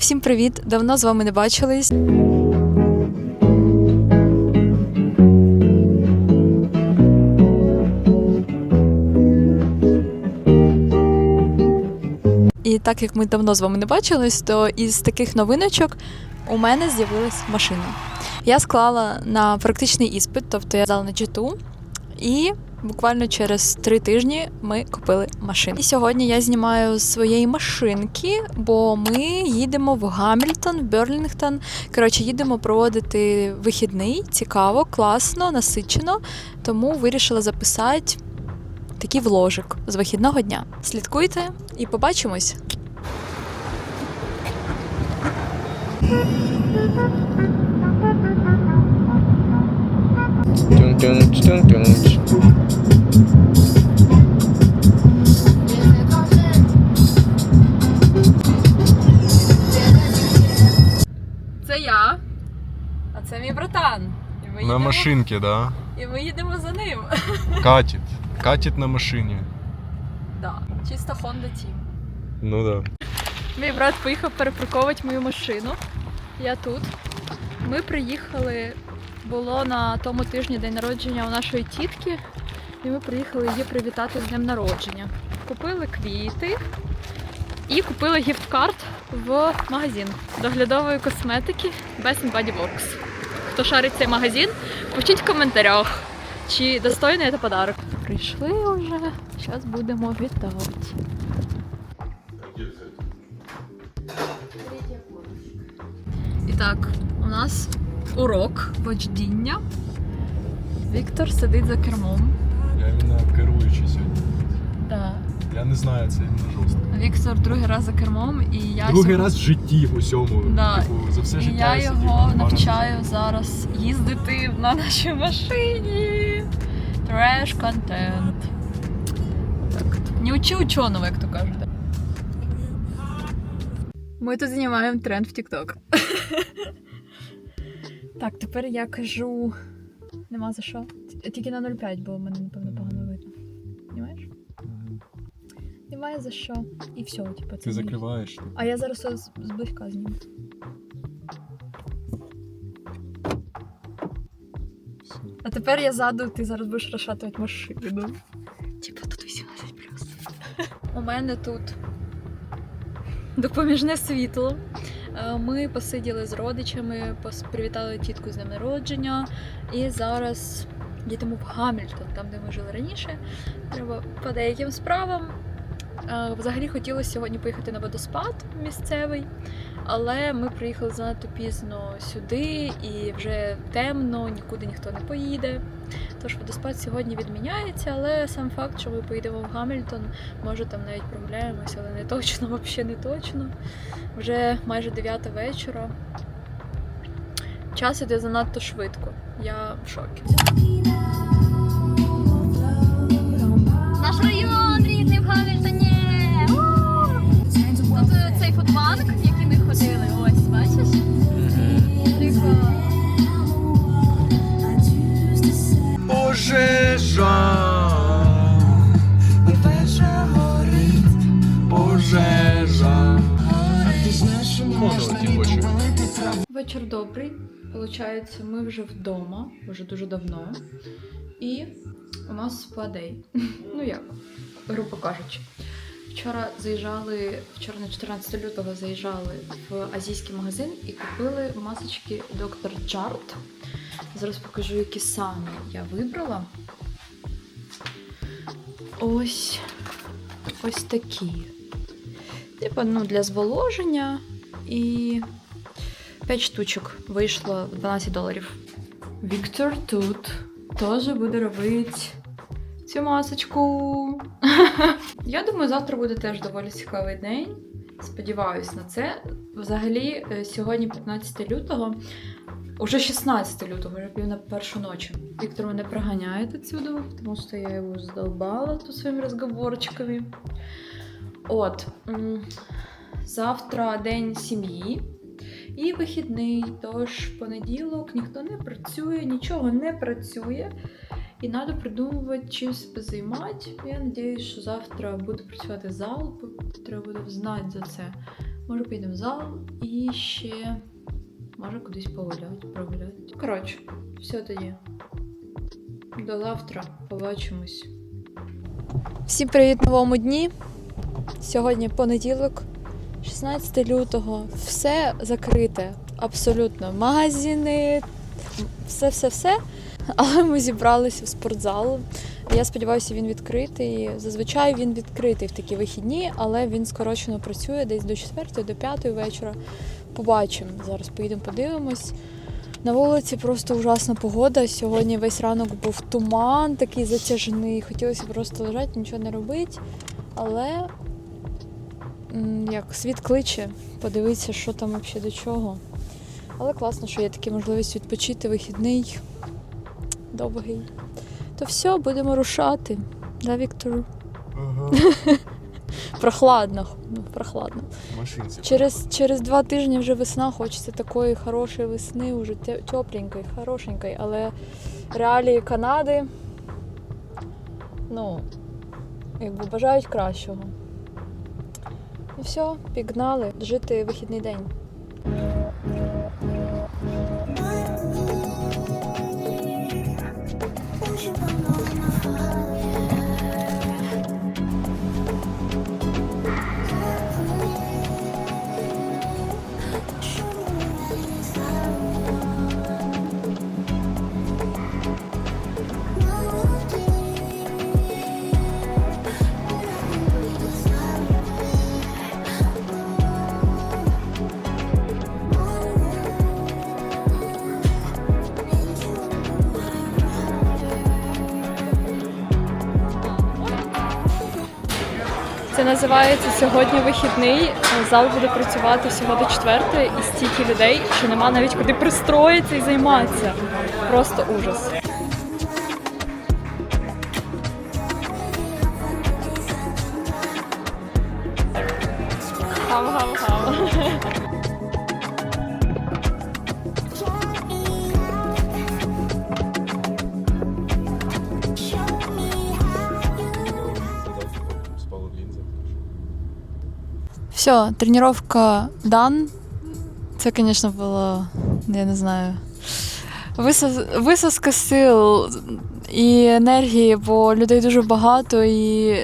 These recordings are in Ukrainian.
Всім привіт! Давно з вами не бачились. І так як ми давно з вами не бачились, то із таких новиночок у мене з'явилась машина. Я склала на практичний іспит, тобто я здала на джиту, і буквально через три тижні ми купили машину. І сьогодні я знімаю з своєї машинки, бо ми їдемо в Гамільтон, в Берлінгтон. Коротше, їдемо проводити вихідний, цікаво, класно, насичено. Тому вирішила записати такий вложик з вихідного дня. Слідкуйте і побачимось. Це Ми да? І ми їдемо за ним. Катит. Катит на машине. Да, чисто Honda Team. Ну да. Мій брат поїхав перепарковувати мою машину. Я тут. Ми приїхали, було на тому тижні день народження у нашої тітки, і ми приїхали її привітати з днем народження. Купили квіти і купили гіфт-карт в магазин доглядової косметики Best Body Works. Хто шарить цей магазин, пишіть в коментарях, чи достойний це подарок. Прийшли вже, зараз будемо вітати. І так, у нас урок вождіння. Віктор сидить за кермом. Я іменно керуючий сьогодні. Да. Я не знаю, це іменно жорстко. Віктор другий раз за кермом, і я Другий сьогодні- раз в житті в усьому. Да. Типу, за все і життя. я сидів його рази. навчаю зараз їздити на нашій машині. Треш контент. Так. Не учи ученого, як то кажуть. Ми тут знімаємо тренд в TikTok. так, тепер я кажу. Нема за що. Тільки на 0,5, бо в мене, напевно, погано Немає за що. І все, типу, це. Ти мій. закриваєш. А я зараз з- зблизька зніму. Все. А тепер я ззаду, ти зараз будеш розшатувати машину. Типа тут 18 плюс. У мене тут допоміжне світло. Е, Ми посиділи з родичами, пос- привітали тітку з днем народження. І зараз їдемо в Гамільтон, там, де ми жили раніше. Треба по деяким справам. Е, Взагалі хотілося сьогодні поїхати на водоспад місцевий, але ми приїхали занадто пізно сюди і вже темно, нікуди ніхто не поїде. Тож водоспад сьогодні відміняється, але сам факт, що ми поїдемо в Гамільтон, може там навіть прогуляємося, але не точно, взагалі не точно. Вже майже 9 вечора. Час іде занадто швидко. Я в шокі. Наш район рідний в Гамільтоні. Добрий. Получається, ми вже вдома, вже дуже давно. І у нас спадей. Ну як, грубо кажучи. Вчора заїжджали, вчора на 14 лютого заїжджали в азійський магазин і купили масочки Dr. Jart. Зараз покажу, які саме я вибрала. Ось ось такі. Типа, ну, для зволоження і 5 штучок вийшло 12 доларів. Віктор тут теж буде робити цю масочку. Я думаю, завтра буде теж доволі цікавий день. Сподіваюсь на це. Взагалі, е, сьогодні 15 лютого, уже 16 лютого, вже пів на першу ночі. Віктор мене проганяє отсюда, тому що я його задолбала тут своїми розговорчиками. От. Завтра день сім'ї і вихідний. Тож понеділок ніхто не працює, нічого не працює. І треба придумувати, чим себе займати. Я сподіваюся, що завтра буде працювати зал, бо треба буде знати за це. Може, поїдемо в зал і ще може кудись погуляти, прогуляти. Коротше, все тоді. До завтра. Побачимось. Всім привіт новому дні. Сьогодні понеділок, 16 лютого. Все закрите. Абсолютно. Магазини, все-все-все. Але ми зібралися в спортзал. Я сподіваюся, він відкритий. Зазвичай він відкритий в такі вихідні, але він скорочено працює десь до 4 до 5 вечора. Побачимо. Зараз поїдемо подивимось. На вулиці просто ужасна погода. Сьогодні весь ранок був туман такий затяжний. Хотілося просто лежати, нічого не робити. Але як світ кличе, подивитися, що там взагалі до чого. Але класно, що є така можливість відпочити вихідний, довгий. То все, будемо рушати. Да, Віктор? Ага. Прохладно. Ну, прохладно. Машинці. Через, через два тижні вже весна, хочеться такої хорошої весни, уже те- тепленької, хорошенької, але реалії Канади, ну, якби бажають кращого. І все, пігнали жити вихідний день. Це називається сьогодні вихідний. Зал буде працювати всього до четвертої і стільки людей, що нема навіть куди пристроїтися і займатися. Просто ужас. Все, тренировка дан. Це, звісно, було, я не знаю, висос- висоска сил і енергії, бо людей дуже багато, і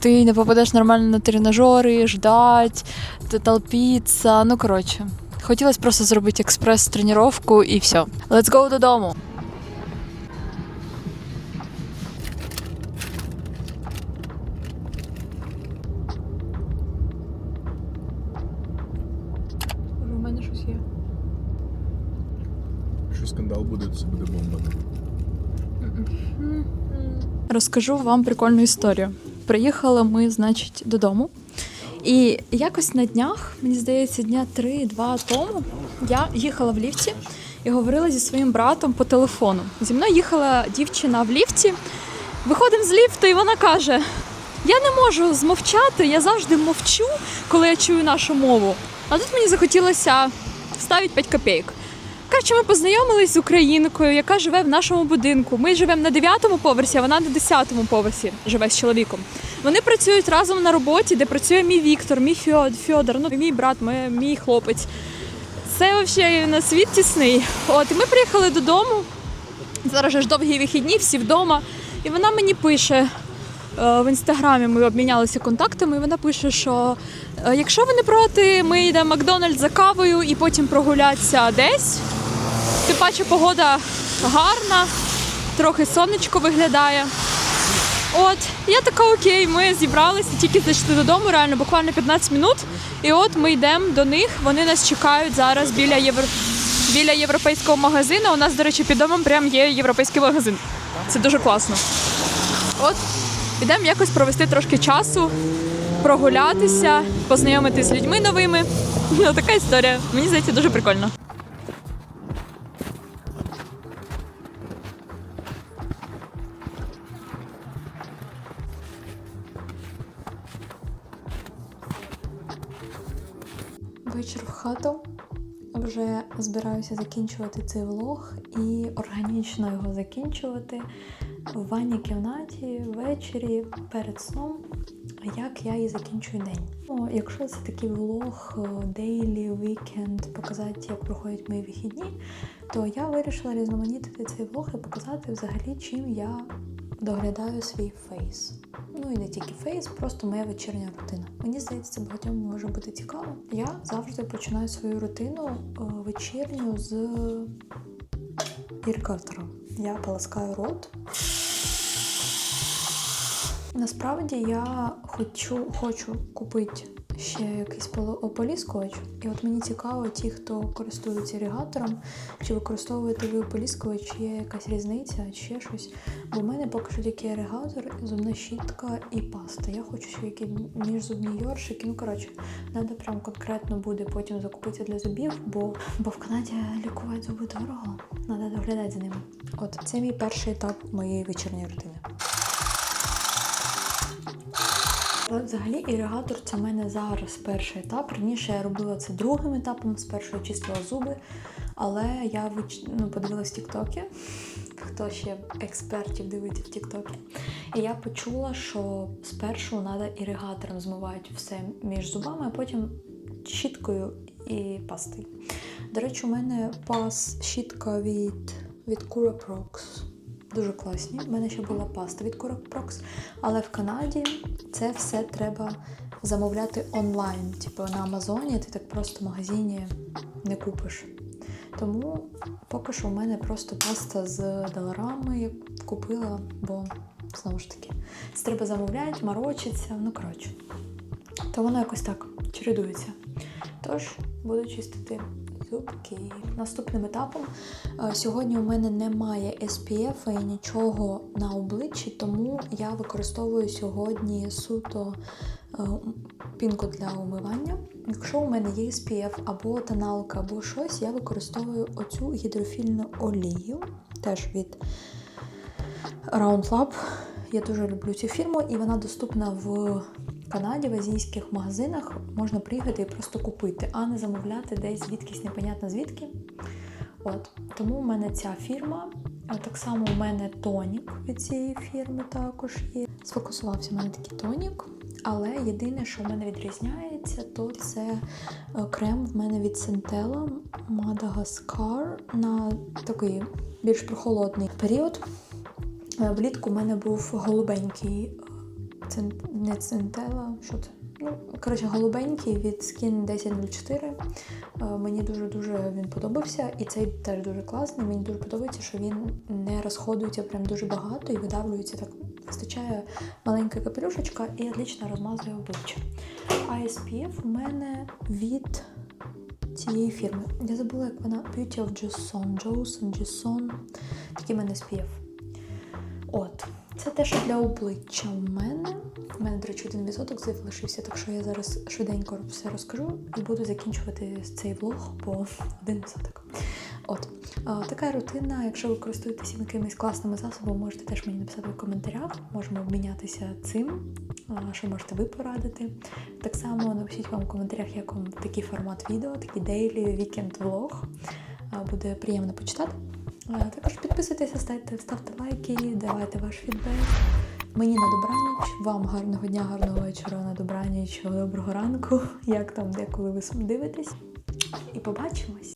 ти не попадеш нормально на тренажери, ждать, т- толпіться. Ну, коротше. Хотілося просто зробити експрес-тренування і все. Let's go додому. У мене щось є. Якщо скандал буде, то це буде бомба. Розкажу вам прикольну історію. Приїхали ми, значить, додому. І якось на днях, мені здається, дня три-два тому, я їхала в ліфті і говорила зі своїм братом по телефону. Зі мною їхала дівчина в ліфті. Виходимо з ліфту, і вона каже: Я не можу змовчати, я завжди мовчу, коли я чую нашу мову. А тут мені захотілося вставити 5 копійок. Коротше, ми познайомились з українкою, яка живе в нашому будинку. Ми живемо на 9-му поверсі, а вона на 10-му поверсі живе з чоловіком. Вони працюють разом на роботі, де працює мій Віктор, мій Фьод- Фьодор, ну мій брат, мій, мій хлопець. Це взагалі на світ тісний. От і ми приїхали додому. Зараз ж довгі вихідні, всі вдома. І вона мені пише е, в інстаграмі. Ми обмінялися контактами. І вона пише, що е, якщо ви не проти, ми йдемо в Макдональдс за кавою і потім прогулятися десь. Тим паче погода гарна, трохи сонечко виглядає. От, я така окей, ми зібралися, тільки зайшли додому, реально буквально 15 минут. І от ми йдемо до них. Вони нас чекають зараз біля євро... біля європейського магазину. У нас, до речі, під домом прям є європейський магазин. Це дуже класно. От, йдемо якось провести трошки часу, прогулятися, познайомитися з людьми новими. Ну, така історія. Мені здається, дуже прикольно. Збираюся закінчувати цей влог і органічно його закінчувати в ванній кімнаті ввечері перед сном. як я і закінчую день. Ну, якщо це такий влог, дейлі, вікенд, показати, як проходять мої вихідні, то я вирішила різноманітити цей влог і показати взагалі, чим я доглядаю свій фейс. Ну і не тільки фейс, просто моя вечірня рутина. Мені здається, це багатьом може бути цікаво. Я завжди починаю свою рутину е, вечірню з іркатором. Я полоскаю рот. Насправді я хочу, хочу купити ще якийсь ополіскувач. І от мені цікаво, ті, хто користується ірігатором, чи використовуєте ви ополіскувач, чи є якась різниця, чи ще щось. Бо в мене поки що тільки іригатор, зубна щітка і паста. Я хочу ще які міжзубні йоршики. Ну коротше, треба прям конкретно буде потім закупити для зубів, бо, бо в Канаді лікувати зуби дорого. Треба доглядати за ними. От це мій перший етап моєї вечірньої рутини. Взагалі іригатор це в мене зараз перший етап. Раніше я робила це другим етапом, спершу я чистила зуби, але я ну, подивилась тіктоки, хто ще експертів дивиться в тіктоки. І я почула, що спершу треба іригатором змивати все між зубами, а потім щіткою і пастою. До речі, у мене пас щітка від, від Curaprox. Дуже класні. У мене ще була паста від Curaprox, але в Канаді це все треба замовляти онлайн. Типу на Амазоні ти так просто в магазині не купиш. Тому поки що у мене просто паста з доларами я купила, бо знову ж таки, це треба замовляти, морочиться, ну коротше. То воно якось так чередується. Тож буду чистити зубки. Наступним етапом е, сьогодні у мене немає SPF і нічого на обличчі, тому я використовую сьогодні суто е, пінку для умивання. Якщо у мене є SPF або тоналка, або щось, я використовую оцю гідрофільну олію, теж від Round Lab. Я дуже люблю цю фірму, і вона доступна в Канаді, в азійських магазинах. Можна приїхати і просто купити, а не замовляти десь звідкись непонятно звідки. От. Тому у мене ця фірма. А Так само у мене тонік від цієї фірми також є. Сфокусувався в мене такий тонік. Але єдине, що в мене відрізняється, то це е, крем в мене від Centella Madagascar на такий більш прохолодний період. Е, Влітку в мене був голубенький, е, не центела, що це? Ну, коротше, голубенький від Skin 1004. Е, Мені дуже-дуже він подобався, і цей теж дуже класний. Мені дуже подобається, що він не розходується прям дуже багато і видавлюється так. Вистачає маленька капелюшечка і отлично розмазує обличчя. А SPF у мене від цієї фірми. Я забула, як вона Beauty of Joseon. Joseon, Joseon. Такий в мене SPF. От, це те, що для обличчя у мене. У мене, до речі, один відсоток залишився, так що я зараз швиденько все розкажу і буду закінчувати цей влог по один відсоток. От, така рутина. Якщо ви користуєтеся якимись класними засобами, можете теж мені написати в коментарях. Можемо обмінятися цим, що можете ви порадити. Так само напишіть вам в коментарях, як вам такий формат відео, такий дейлі вікенд влог. Буде приємно почитати. Також підписуйтеся, ставте, ставте лайки, давайте ваш фідбек. Мені на добраніч, вам гарного дня, гарного вечора, на добраніч, доброго ранку, як там, де коли ви дивитесь. І побачимось!